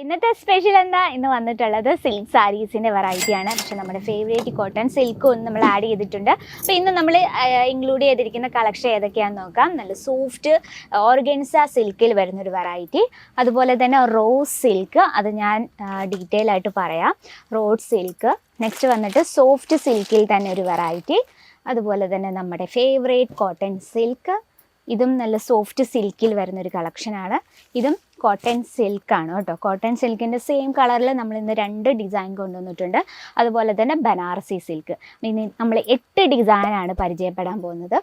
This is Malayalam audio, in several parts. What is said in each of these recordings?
ഇന്നത്തെ സ്പെഷ്യൽ എന്താ? ഇന്ന് വന്നിട്ടുള്ളത് സിൽക്ക് സാരീസിന്റെ വെറൈറ്റി ആണ്. പക്ഷെ നമ്മുടെ ഫേവറേറ്റ് കോട്ടൺ സിൽക്കും നമ്മൾ ആഡ് ചെയ്തിട്ടുണ്ട്. അപ്പോൾ ഇന്ന് നമ്മൾ ഇൻക്ലൂഡ് ചെയ്തിരിക്കുന്ന കളക്ഷൻ ഏതൊക്കെയാണെന്ന് നോക്കാം. നല്ല സോഫ്റ്റ് ഓർഗൻസ സിൽക്കിൽ വരുന്നൊരു വെറൈറ്റി അതുപോലെ തന്നെ റോസ് സിൽക്ക് അത് ഞാൻ ഡീറ്റെയിൽ ആയിട്ട് പറയാം. റോഡ് സിൽക്ക് നെക്സ്റ്റ് വന്നിട്ട് സോഫ്റ്റ് സിൽക്കിൽ തന്നെ ഒരു വെറൈറ്റി അതുപോലെ തന്നെ നമ്മുടെ ഫേവറേറ്റ് കോട്ടൺ സിൽക്ക് ഇതും നല്ല സോഫ്റ്റ് സിൽക്കിൽ വരുന്നൊരു കളക്ഷനാണ് ഇതും കോട്ടൺ സിൽക്ക് ആണ് കേട്ടോ. കോട്ടൺ സിൽക്കിന്റെ സെയിം കളറിൽ നമ്മൾ ഇന്ന് രണ്ട് ഡിസൈൻ കൊണ്ടുവന്നിട്ടുണ്ട്. അതുപോലെ തന്നെ ബനാറസി സിൽക്ക് ഇനി നമ്മൾ എട്ട് ഡിസൈനാണ് പരിചയപ്പെടാൻ പോകുന്നത്.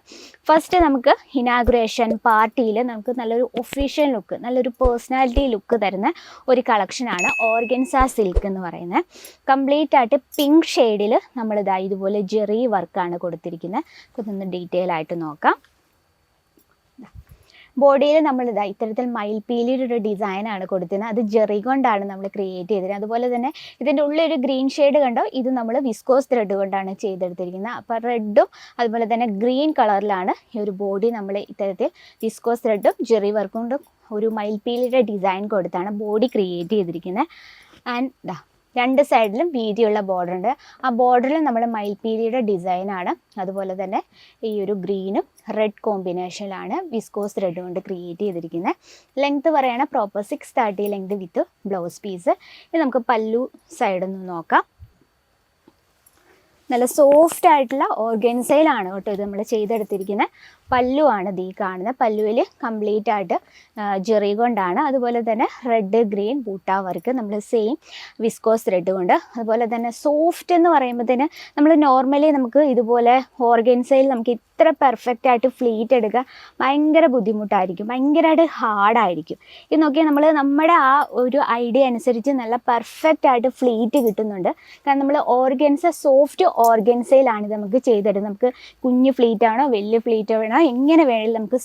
ഫസ്റ്റ് നമുക്ക് ഇനാഗ്രേഷൻ പാർട്ടിയിൽ നമുക്ക് നല്ലൊരു ഒഫീഷ്യൽ ലുക്ക് നല്ലൊരു പേഴ്സണാലിറ്റി ലുക്ക് തരുന്ന ഒരു കളക്ഷനാണ് ഓർഗൻസ സിൽക്ക് എന്ന് പറയുന്നത്. കംപ്ലീറ്റ് ആയിട്ട് പിങ്ക് ഷെയ്ഡിൽ നമ്മളിതാ ഇതുപോലെ ജെറി വർക്കാണ് കൊടുത്തിരിക്കുന്നത്. ഇതൊന്ന് ഡീറ്റെയിൽ ആയിട്ട് നോക്കാം. ബോഡിയിൽ നമ്മൾ ഇതാ ഇത്തരത്തിൽ മയിൽപീലിയുടെ ഒരു ഡിസൈനാണ് കൊടുത്തിരുന്നത്. അത് ജെറി കൊണ്ടാണ് നമ്മൾ ക്രിയേറ്റ് ചെയ്തത് അതുപോലെ തന്നെ ഇതിന്റെ ഒരു ഗ്രീൻ ഷെയ്ഡ് കണ്ടോ? ഇത് നമ്മൾ വിസ്കോസ് ത്രെഡ് കൊണ്ടാണ് ചെയ്തെടുത്തിരിക്കുന്നത്. അപ്പോൾ റെഡും അതുപോലെ തന്നെ ഗ്രീൻ കളറിലാണ് ഈ ഒരു ബോഡി നമ്മൾ ഇത്തരത്തിൽ വിസ്കോസ് ത്രെഡും ജെറി വർക്കും കൊണ്ടും ഒരു മയിൽപീലിയുടെ ഡിസൈൻ കൊടുത്താണ് ബോഡി ക്രിയേറ്റ് ചെയ്തിരിക്കുന്നത്. ആൻഡ് ദാ രണ്ട് സൈഡിലും വീതിയുള്ള ബോർഡർ ഉണ്ട്. ആ ബോർഡറിൽ നമ്മൾ മയിൽപീലിയുടെ ഡിസൈനാണ് അതുപോലെ തന്നെ ഈ ഒരു ഗ്രീനും റെഡ് കോമ്പിനേഷനിലാണ് വിസ്കോസ് റെഡ് കൊണ്ട് ക്രിയേറ്റ് ചെയ്തിരിക്കുന്നത്. ലെങ്ത് പറയുകയാണെങ്കിൽ proper six thirty length with blouse piece ഇത് നമുക്ക് പല്ലു സൈഡിൽ നിന്ന് നോക്കാം. നല്ല സോഫ്റ്റ് ആയിട്ടുള്ള ഓർഗൻസയിലാണ് കേട്ടോ ഇത് നമ്മൾ ചെയ്തെടുത്തിരിക്കുന്നത്. പല്ലുവാണ് ഈ കാണുന്നത് പല്ലുവിൽ കംപ്ലീറ്റ് ആയിട്ട് ജെറി കൊണ്ടാണ്. അതുപോലെ തന്നെ റെഡ് ഗ്രീൻ ബൂട്ടാ വർക്ക്. നമ്മൾ സെയിം വിസ്കോസ് റെഡ് കൊണ്ട്. അതുപോലെ തന്നെ സോഫ്റ്റ് എന്ന് പറയുമ്പോഴത്തേന് നമ്മൾ നോർമലി നമുക്ക് ഇതുപോലെ ഓർഗൻസയിൽ നമുക്ക് ഇത്ര പെർഫെക്റ്റ് ആയിട്ട് ഫ്ലീറ്റ് എടുക്കുക ഭയങ്കര ബുദ്ധിമുട്ടായിരിക്കും. ഭയങ്കരമായിട്ട് ഹാർഡായിരിക്കും ഇത് നോക്കിയാൽ നമ്മൾ നമ്മുടെ ആ ഒരു ഐഡിയ അനുസരിച്ച് നല്ല പെർഫെക്റ്റ് ആയിട്ട് ഫ്ലീറ്റ് കിട്ടുന്നുണ്ട്. കാരണം നമ്മൾ ഓർഗൻസ സോഫ്റ്റ് ഓർഗൻസയിലാണ് ഇത് നമുക്ക് ചെയ്തെടുക്കുന്നത്. നമുക്ക് കുഞ്ഞ് ഫ്ലീറ്റ് ആണോ വലിയ ഫ്ലീറ്റ് വേണോ എങ്ങനെ വേണമെങ്കിലും നമുക്ക്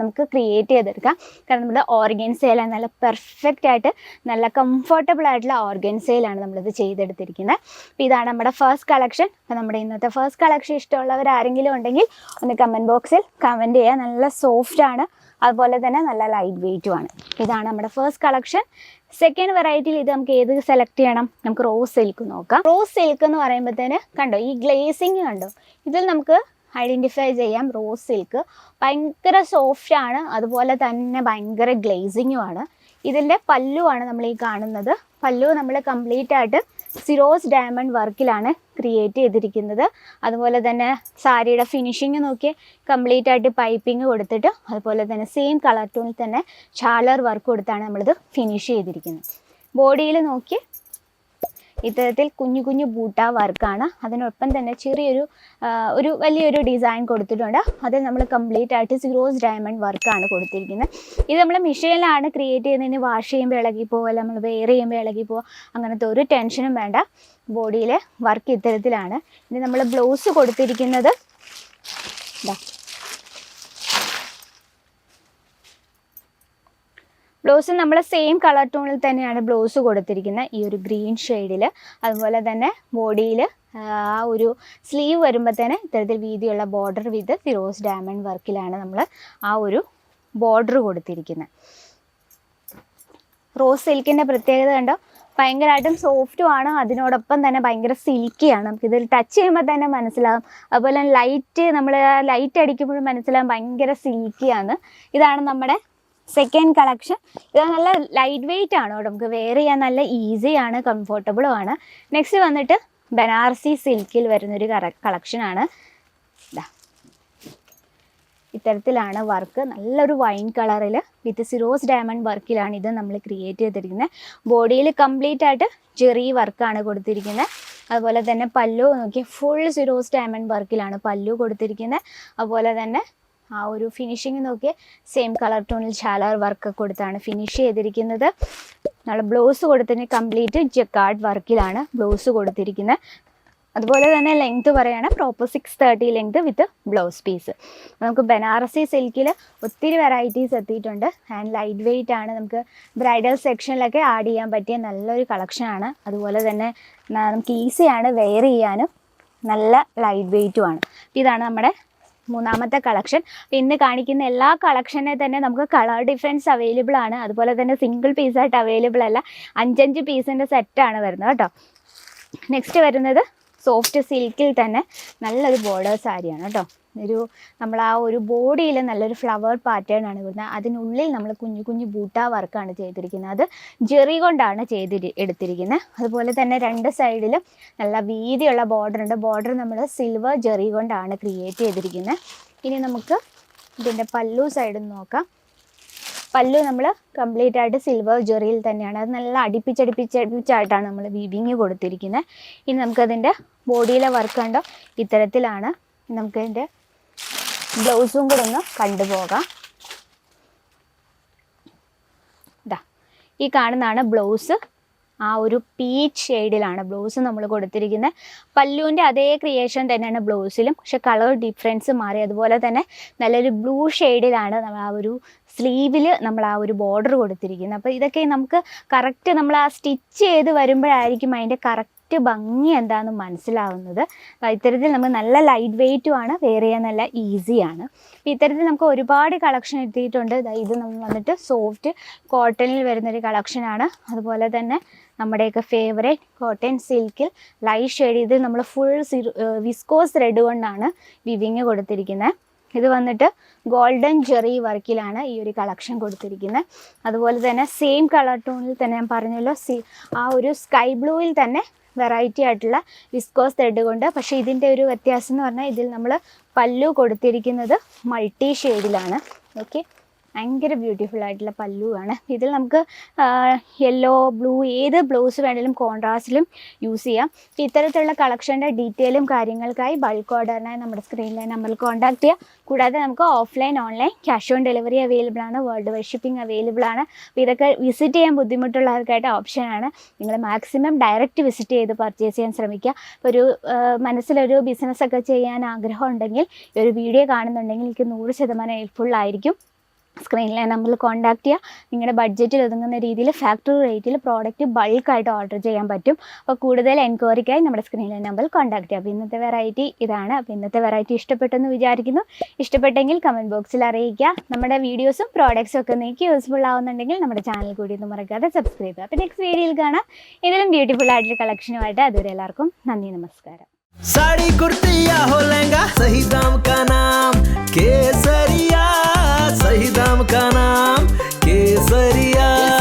നമുക്ക് ക്രിയേറ്റ് ചെയ്തെടുക്കാം. കാരണം നമ്മുടെ ഓർഗൻസയിലാണ് നല്ല പെർഫെക്റ്റ് ആയിട്ട് നല്ല കംഫർട്ടബിൾ ആയിട്ടുള്ള ഓർഗൻസയിലാണ് നമ്മളിത് ചെയ്തെടുത്തിരിക്കുന്നത്. അപ്പോൾ ഇതാണ് നമ്മുടെ ഫസ്റ്റ് കളക്ഷൻ അപ്പോൾ നമ്മുടെ ഇന്നത്തെ ഫസ്റ്റ് കളക്ഷൻ ഇഷ്ടമുള്ളവർ ആരെങ്കിലും ഉണ്ടെങ്കിൽ ഒന്ന് കമന്റ് ബോക്സിൽ കമന്റ് ചെയ്യുക നല്ല സോഫ്റ്റ് ആണ്. അതുപോലെ തന്നെ നല്ല ലൈറ്റ് വെയിറ്റും ആണ്. ഇതാണ് നമ്മുടെ ഫസ്റ്റ് കളക്ഷൻ സെക്കൻഡ് വെറൈറ്റിയിൽ ഇത് നമുക്ക് ഏത് സെലക്ട് ചെയ്യണം? നമുക്ക് റോസ് സിൽക്ക് നോക്കാം. റോസ് സിൽക്ക് എന്ന് പറയുമ്പോഴത്തേന് കണ്ടോ ഈ ഗ്ലേസിങ് കണ്ടോ? ഇതിൽ നമുക്ക് ഐഡന്റിഫൈ ചെയ്യാം റോസ് സിൽക്ക് ഭയങ്കര സോഫ്റ്റ് ആണ്. അതുപോലെ തന്നെ ഭയങ്കര ഗ്ലേസിങ്ങുമാണ് ഇതിന്റെ പല്ലുവാണ് നമ്മൾ ഈ കാണുന്നത്. പല്ലു നമ്മൾ കംപ്ലീറ്റ് ആയിട്ട് സിറോസ് ഡയമണ്ട് വർക്കിലാണ് ക്രിയേറ്റ് ചെയ്തിരിക്കുന്നത്. അതുപോലെ തന്നെ സാരിയുടെ ഫിനിഷിങ് നോക്കി കംപ്ലീറ്റ് ആയിട്ട് പൈപ്പിംഗ് കൊടുത്തിട്ട് അതുപോലെ തന്നെ സെയിം കളർ ടൂണിൽ തന്നെ ഷാളർ വർക്ക് കൊടുത്താണ് നമ്മളിത് ഫിനിഷ് ചെയ്തിരിക്കുന്നത്. ബോഡിയിൽ നോക്കി ഇത്തരത്തിൽ കുഞ്ഞു കുഞ്ഞു ബൂട്ട വർക്കാണ്. അതിനൊപ്പം തന്നെ ചെറിയൊരു ഒരു വലിയൊരു ഡിസൈൻ കൊടുത്തിട്ടുണ്ട്. അതിൽ നമ്മൾ കംപ്ലീറ്റ് ആയിട്ട് സീറോസ് ഡയമണ്ട് വർക്കാണ് കൊടുത്തിരിക്കുന്നത്. ഇത് നമ്മൾ മെഷീനിലാണ് ക്രിയേറ്റ് ചെയ്യുന്നതിന് വാഷ് ചെയ്യുമ്പോൾ ഇളകി പോകുക നമ്മൾ വെയർ ചെയ്യുമ്പോൾ ഇളകി പോകുക അങ്ങനത്തെ ഒരു ടെൻഷനും വേണ്ട. ബോഡിയിലെ വർക്ക് ഇത്തരത്തിലാണ്. ഇനി നമ്മൾ ബ്ലൗസ് കൊടുത്തിരിക്കുന്നത് ഇതാ ബ്ലൗസ് നമ്മൾ സെയിം കളർ ടോണിൽ തന്നെയാണ് ബ്ലൗസ് കൊടുത്തിരിക്കുന്നത്. ഈ ഒരു ഗ്രീൻ ഷെയ്ഡിൽ അതുപോലെ തന്നെ ബോഡിയിൽ ആ ഒരു സ്ലീവ് വരുമ്പോൾ തന്നെ ഇത്തരത്തിൽ വീതിയുള്ള ബോർഡർ വിത്ത് ഫിറോസ് ഡയമണ്ട് വർക്കിലാണ് നമ്മൾ ആ ഒരു ബോർഡർ കൊടുത്തിരിക്കുന്നത്. റോസ് സിൽക്കിന്റെ പ്രത്യേകത കണ്ടോ? ഭയങ്കരമായിട്ടും സോഫ്റ്റും ആണ്. അതിനോടൊപ്പം തന്നെ ഭയങ്കര സിൽക്കിയാണ് നമുക്ക് ഇതിൽ ടച്ച് ചെയ്യുമ്പോൾ തന്നെ മനസ്സിലാകും അതുപോലെ ലൈറ്റ് നമ്മൾ ലൈറ്റ് അടിക്കുമ്പോഴും മനസ്സിലാകും ഭയങ്കര സിൽക്കിയാണ് ഇതാണ് നമ്മുടെ സെക്കൻഡ് കളക്ഷൻ ഇത് നല്ല ലൈറ്റ് വെയിറ്റ് ആണ് കേട്ടോ. നമുക്ക് വെയർ ചെയ്യാൻ നല്ല ഈസിയാണ് കംഫോർട്ടബിളും ആണ്. നെക്സ്റ്റ് വന്നിട്ട് ബനാറസി സിൽക്കിൽ വരുന്നൊരു കളക്ഷനാണ് ഇതാ. ഇത്തരത്തിലാണ് വർക്ക് നല്ലൊരു വൈൻ കളറിൽ വിത്ത് സിറോസ് ഡയമണ്ട് വർക്കിലാണ് ഇത് നമ്മൾ ക്രിയേറ്റ് ചെയ്തിരിക്കുന്നത് ബോഡിയിൽ കംപ്ലീറ്റ് ആയിട്ട് ചെറിയ വർക്കാണ് കൊടുത്തിരിക്കുന്നത് അതുപോലെ തന്നെ പല്ലു നോക്കിയാൽ ഫുൾ സിറോസ് ഡയമണ്ട് വർക്കിലാണ് പല്ലു കൊടുത്തിരിക്കുന്നത് അതുപോലെ തന്നെ ആ ഒരു ഫിനിഷിങ് നോക്കി സെയിം കളർ ടോണിൽ ഷാലർ വർക്ക് കൊടുത്താണ് ഫിനിഷ് ചെയ്തിരിക്കുന്നത്. നമ്മൾ ബ്ലൗസ് കൊടുത്തിന് കംപ്ലീറ്റ് ജക്കാർഡ് വർക്കിലാണ് ബ്ലൗസ് കൊടുത്തിരിക്കുന്നത്. അതുപോലെ തന്നെ ലെങ്ത് പറയുകയാണ് proper six thirty length with blouse piece നമുക്ക് ബനാറസി സിൽക്കിൽ ഒത്തിരി വെറൈറ്റീസ് എത്തിയിട്ടുണ്ട്. ആൻഡ് ലൈറ്റ് വെയിറ്റ് ആണ്. നമുക്ക് ബ്രൈഡൽ സെക്ഷനിലൊക്കെ ആഡ് ചെയ്യാൻ പറ്റിയ നല്ലൊരു കളക്ഷനാണ് അതുപോലെ തന്നെ നമുക്ക് ഈസിയാണ് വെയർ ചെയ്യാനും. നല്ല ലൈറ്റ് വെയിറ്റും ആണ്. ഇതാണ് നമ്മുടെ മൂന്നാമത്തെ കളക്ഷൻ. ഇന്ന് കാണിക്കുന്ന എല്ലാ കളക്ഷനെ തന്നെ നമുക്ക് കളർ ഡിഫറൻസ് അവൈലബിൾ ആണ്. അതുപോലെ തന്നെ സിംഗിൾ പീസായിട്ട് അവൈലബിൾ അല്ല. അഞ്ചഞ്ച് പീസിന്റെ സെറ്റാണ് വരുന്നത് കേട്ടോ. നെക്സ്റ്റ് വരുന്നത് സോഫ്റ്റ് സിൽക്കിൽ തന്നെ നല്ലൊരു ബോർഡർ സാരിയാണ് കേട്ടോ. ഒരു നമ്മൾ ആ ഒരു ബോഡിയിൽ നല്ലൊരു ഫ്ലവർ പാറ്റേൺ ആണ് വരുന്നത് അതിനുള്ളിൽ നമ്മൾ കുഞ്ഞു കുഞ്ഞു ബൂട്ട വർക്കാണ് ചെയ്തിരിക്കുന്നത്. ജെറി കൊണ്ടാണ് ചെയ്തി എടുത്തിരിക്കുന്നത് അതുപോലെ തന്നെ രണ്ട് സൈഡിലും നല്ല വീതിയുള്ള ബോർഡർ ഉണ്ട്. ബോർഡർ നമ്മൾ സിൽവർ ജെറി കൊണ്ടാണ് ക്രിയേറ്റ് ചെയ്തിരിക്കുന്നത് ഇനി നമുക്ക് ഇതിന്റെ പല്ലു സൈഡ് നോക്കാം. പല്ലു നമ്മൾ കംപ്ലീറ്റ് ആയിട്ട് സിൽവർ ജെറിയിൽ തന്നെയാണ്. അത് നല്ല അടുപ്പിച്ചടുപ്പിച്ചടുപ്പിച്ചായിട്ടാണ് നമ്മൾ വീവിങ് കൊടുത്തിരിക്കുന്നത് ഇനി നമുക്കതിന്റെ ബോഡിയിലെ വർക്ക് കണ്ടോ? ഇത്തരത്തിലാണ് നമുക്കതിന്റെ ബ്ലൗസും കൂടെ ഒന്ന് കണ്ടുപോകാം. ഇതാ ഈ കാണുന്നതാണ് ബ്ലൗസ്. ആ ഒരു പീച്ച് ഷെയ്ഡിലാണ് ബ്ലൗസ് നമ്മൾ കൊടുത്തിരിക്കുന്നത്. പല്ലുവിന്റെ അതേ ക്രിയേഷൻ തന്നെയാണ് ബ്ലൗസിലും. പക്ഷെ കളർ ഡിഫറൻസ് മാറി. അതുപോലെ തന്നെ നല്ലൊരു ബ്ലൂ ഷെയ്ഡിലാണ് നമ്മൾ ആ ഒരു സ്ലീവിൽ നമ്മൾ ആ ഒരു ബോർഡർ കൊടുത്തിരിക്കുന്നത്. അപ്പോൾ ഇതൊക്കെ നമുക്ക് കറക്റ്റ് നമ്മൾ ആ സ്റ്റിച്ച് ചെയ്ത് വരുമ്പോഴായിരിക്കും അതിന്റെ കറക്റ്റ് ഭംഗി എന്താണെന്ന് മനസ്സിലാവുന്നത്. ഇത്തരത്തിൽ നമുക്ക് നല്ല ലൈറ്റ് വെയ്റ്റും ആണ് വെയർ ചെയ്യാൻ നല്ല ഈസിയാണ് ഇത്തരത്തിൽ നമുക്ക് ഒരുപാട് കളക്ഷൻ എത്തിയിട്ടുണ്ട്. ഇത് നമ്മൾ വന്നിട്ട് സോഫ്റ്റ് കോട്ടണിൽ വരുന്നൊരു കളക്ഷനാണ് അതുപോലെ തന്നെ നമ്മുടെയൊക്കെ ഫേവറേറ്റ് കോട്ടൺ സിൽക്കിൽ ലൈറ്റ് ഷെയ്ഡ് ഇത് നമ്മൾ ഫുൾ വിസ്കോസ് റെഡ് കൊണ്ടാണ് വിവിങ് കൊടുത്തിരിക്കുന്നത് ഇത് വന്നിട്ട് ഗോൾഡൻ ജെറി വർക്കിലാണ് ഈ ഒരു കളക്ഷൻ കൊടുത്തിരിക്കുന്നത്. അതുപോലെ തന്നെ സെയിം കളർ ടോണിൽ തന്നെ ഞാൻ പറഞ്ഞല്ലോ സി ആ ഒരു സ്കൈ ബ്ലൂവിൽ തന്നെ വെറൈറ്റി ആയിട്ടുള്ള വിസ്കോസ് ത്രെഡ് കൊണ്ട്. പക്ഷേ ഇതിന്റെ ഒരു വ്യത്യാസം എന്ന് പറഞ്ഞാൽ ഇതിൽ നമ്മൾ പല്ലു കൊടുത്തിരിക്കുന്നത് മൾട്ടി ഷെയ്ഡിലാണ് ഓക്കെ ഭയങ്കര ബ്യൂട്ടിഫുൾ ആയിട്ടുള്ള പല്ലുവാണ്. ഇതിൽ നമുക്ക് യെല്ലോ ബ്ലൂ ഏത് ബ്ലൗസ് വേണമെങ്കിലും കോൺട്രാസ്റ്റിലും യൂസ് ചെയ്യാം. ഇത്തരത്തിലുള്ള കളക്ഷന്റെ ഡീറ്റെയിലും കാര്യങ്ങൾക്കായി ബൾക്ക് ഓർഡറിനായി നമ്മുടെ സ്ക്രീനിലെ നമ്പറിൽ കോൺടാക്ട് ചെയ്യുക കൂടാതെ നമുക്ക് offline online cash on delivery available ആണ് വേൾഡ് വൈഡ് ഷിപ്പിംഗ് അവൈലബിൾ ആണ്. അപ്പോൾ ഇതൊക്കെ വിസിറ്റ് ചെയ്യാൻ ബുദ്ധിമുട്ടുള്ളവർക്കായിട്ട് ഓപ്ഷനാണ് നിങ്ങൾ മാക്സിമം ഡയറക്റ്റ് വിസിറ്റ് ചെയ്ത് പർച്ചേസ് ചെയ്യാൻ ശ്രമിക്കുക. ഒരു മനസ്സിലൊരു ബിസിനസ്സൊക്കെ ചെയ്യാൻ ആഗ്രഹം ഉണ്ടെങ്കിൽ ഒരു വീഡിയോ കാണുന്നുണ്ടെങ്കിൽ എനിക്ക് നൂറ് ശതമാനം ഹെൽപ്ഫുൾ ആയിരിക്കും. സ്ക്രീനിലെ നമ്പറിൽ കോൺടാക്ട് ചെയ്യുക നിങ്ങളുടെ ബഡ്ജറ്റിൽ ഒതുങ്ങുന്ന രീതിയിൽ ഫാക്ടറി റേറ്റിൽ പ്രോഡക്റ്റ് ബൾക്കായിട്ട് ഓർഡർ ചെയ്യാൻ പറ്റും. അപ്പോൾ കൂടുതൽ എൻക്വയറിക്കായി നമ്മുടെ സ്ക്രീനിലെ നമ്പറിൽ കോൺടാക്ട് ചെയ്യുക അപ്പോൾ ഇന്നത്തെ വെറൈറ്റി ഇതാണ്. അപ്പോൾ ഇന്നത്തെ വെറൈറ്റി ഇഷ്ടപ്പെട്ടെന്ന് വിചാരിക്കുന്നു. ഇഷ്ടപ്പെട്ടെങ്കിൽ കമന്റ് ബോക്സിൽ അറിയിക്കുക നമ്മുടെ വീഡിയോസും പ്രോഡക്റ്റ്സും ഒക്കെ നിങ്ങൾക്ക് യൂസ്ഫുൾ ആവുന്നുണ്ടെങ്കിൽ നമ്മുടെ ചാനൽ കൂടി ഒന്ന് മറക്കാതെ സബ്സ്ക്രൈബ് ചെയ്യുക അപ്പോൾ നെക്സ്റ്റ് വീഡിയോയിൽ കാണാം. ഇതിലും ബ്യൂട്ടിഫുൾ ആയിട്ടുള്ള കളക്ഷനുമായിട്ട് അതുവരെ എല്ലാവർക്കും നന്ദി നമസ്കാരം. സാരി കുർത്തിയാ ഹോ ലഹങ്ക സഹി ദാം കാ നാം. കേസരിയാ सही दाम का नाम केसरिया।